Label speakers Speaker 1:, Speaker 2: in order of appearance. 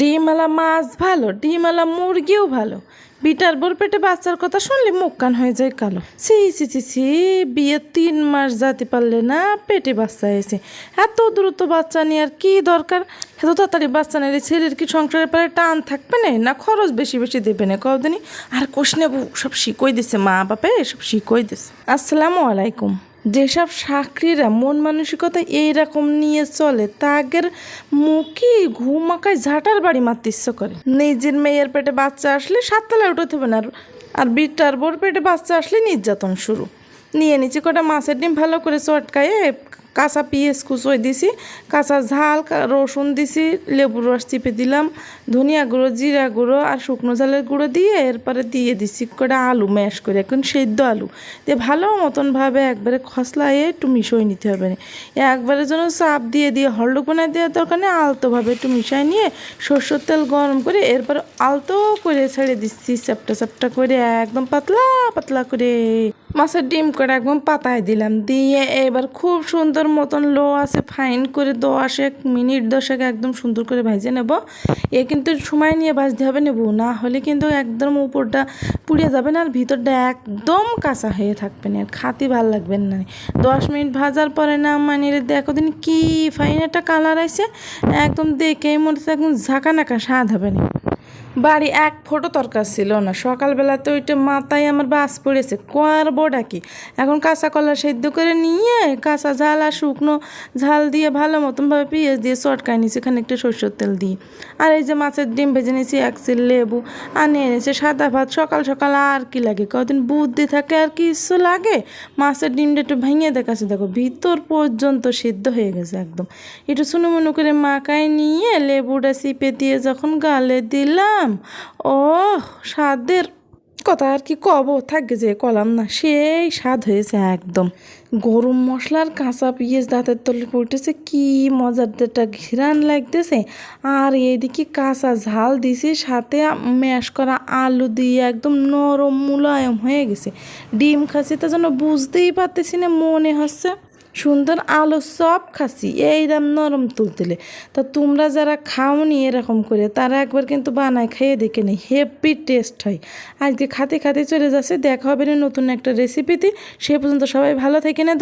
Speaker 1: ডিমওয়ালা মাছ ভালো ডিমওয়ালা মুরগিও ভালো। বিটার বোর পেটে বাচ্চার কথা শুনলে মুখ কান হয়ে যায় কালো। সি সি সি সি বিয়ে তিন মাস যাতে পারলে না পেটে বাচ্চা এসে। এত দ্রুত বাচ্চা নিয়ে আর কি দরকার? এত তাড়াতাড়ি বাচ্চা নিলে ছেলের কি সংসারের পরে টান থাকবে না না খরচ বেশি বেশি দেবে না? কদিনই আর কোষ নেবু, সব শিকই দিছে মা বাপে, সব শিকই দিছে। আসসালামু আলাইকুম। যেসব সাকরিরা মন মানসিকতা এইরকম নিয়ে চলে, তাগের মুখে ঘুমাকায় ঝাঁটার বাড়ি মারতে ইচ্ছে করে। নিজের মেয়ের পেটে বাচ্চা আসলে সাততলায় উঠে হবে না, আর- আর বিটার বোর পেটে বাচ্চা আসলে নির্যাতন শুরু। নিয়ে নিচে কটা মাছের ডিম ভালো করে চটকায়ে কাঁচা পিঁয়াজ কুচোয় দিছি, কাঁচা ঝাল রসুন দিছি, লেবুর রস চিপে দিলাম, ধনিয়া গুঁড়ো, জিরা গুঁড়ো আর শুকনো ঝালের গুঁড়ো দিয়ে এরপরে দিয়ে দিছি কটা আলু ম্যাশ করে, এখন সেদ্ধ আলু। দিয়ে ভালো মতনভাবে একবারে খসলায় একটু মিশিয়ে নিতে হবে। না একবারে যেন চাপ দিয়ে দিয়ে হলডুক বানায় দেওয়ার দরকার নেই, আলতোভাবে একটু মিশাই নিয়ে সর্ষের তেল গরম করে এরপর আলতো করে ছেড়ে দিচ্ছি, চ্যাপটা চ্যাপটা করে একদম পাতলা পাতলা করে। মাছের ডিম করে একদম পাতায় দিলাম, দিয়ে এবার খুব সুন্দর মতন লো আছে ফাইন করে দশেক মিনিট দশেক একদম সুন্দর করে ভেজে নেব। এ কিন্তু সময় নিয়ে ভাজতে হবে নেব, না হলে কিন্তু একদম উপরটা পুড়ে যাবে না আর ভিতরটা একদম কাঁচা হয়ে থাকবে না, আর খাতে ভালো লাগবে না। দশ মিনিট ভাজার পরে না মানে দেখো দিন কী ফাইন একটা কালার আছে একদম দেখেই মনে হচ্ছে একদম ঝাঁকা নাকা স্বাদ হবে না। বাড়ি এক ফোটো তরকার ছিল না। সকালবেলাতে ওইটা মাথায় আমার বাস পড়েছে। কোয়ারবো ডাকি? এখন কাঁচা কলা সেদ্ধ করে নিয়ে কাঁচা ঝাল আর শুকনো ঝাল দিয়ে ভালো মতনভাবে পেঁয়াজ দিয়ে চটকায় নিয়েছি এখানে একটু সরষের তেল দিয়ে। আর এই যে মাছের ডিম ভেজে নিয়েছি, এক সিল লেবু আর নিয়ে এনেছি সাদা ভাত। সকাল সকাল আর কি লাগে? কদিন বুদ্ধি থাকে আর কি ইস্যু লাগে? মাছের ডিমটা একটু ভেঙে দেখাচ্ছে। দেখো, ভিতর পর্যন্ত সিদ্ধ হয়ে গেছে একদম। একটু শুনো মনে করে মাখায় নিয়ে লেবুটা চিপে দিয়ে যখন গালে দিলাম ও স্বাদের কথা আর কি কব? থাকবে যে, কলাম না। সেই স্বাদ হয়েছে একদম। গরম মশলার কাঁচা পেঁয়াজ দাঁতের তলে পড়তেছে, কি মজার একটা ঘিরান লাগতেছে। আর এইদিকে কাঁচা ঝাল দিছি, সাথে ম্যাশ করা আলু দিয়ে একদম নরম মুলায়ম হয়ে গেছে। ডিম খাসি তা যেন বুঝতেই পারতেছি না, মনে হচ্ছে। সুন্দর আলো সব খাসি এইরকম নরম তুলতেলে। তা তোমরা যারা খাও নি এরকম করে, তারা একবার কিন্তু বানায় খাইয়ে দেখে নেই হেভি টেস্ট হয়। আজকে খাতে খাতে চলে যাচ্ছে, দেখা হবে না নতুন একটা রেসিপিতে সে পর্যন্ত সবাই ভালো থেকে না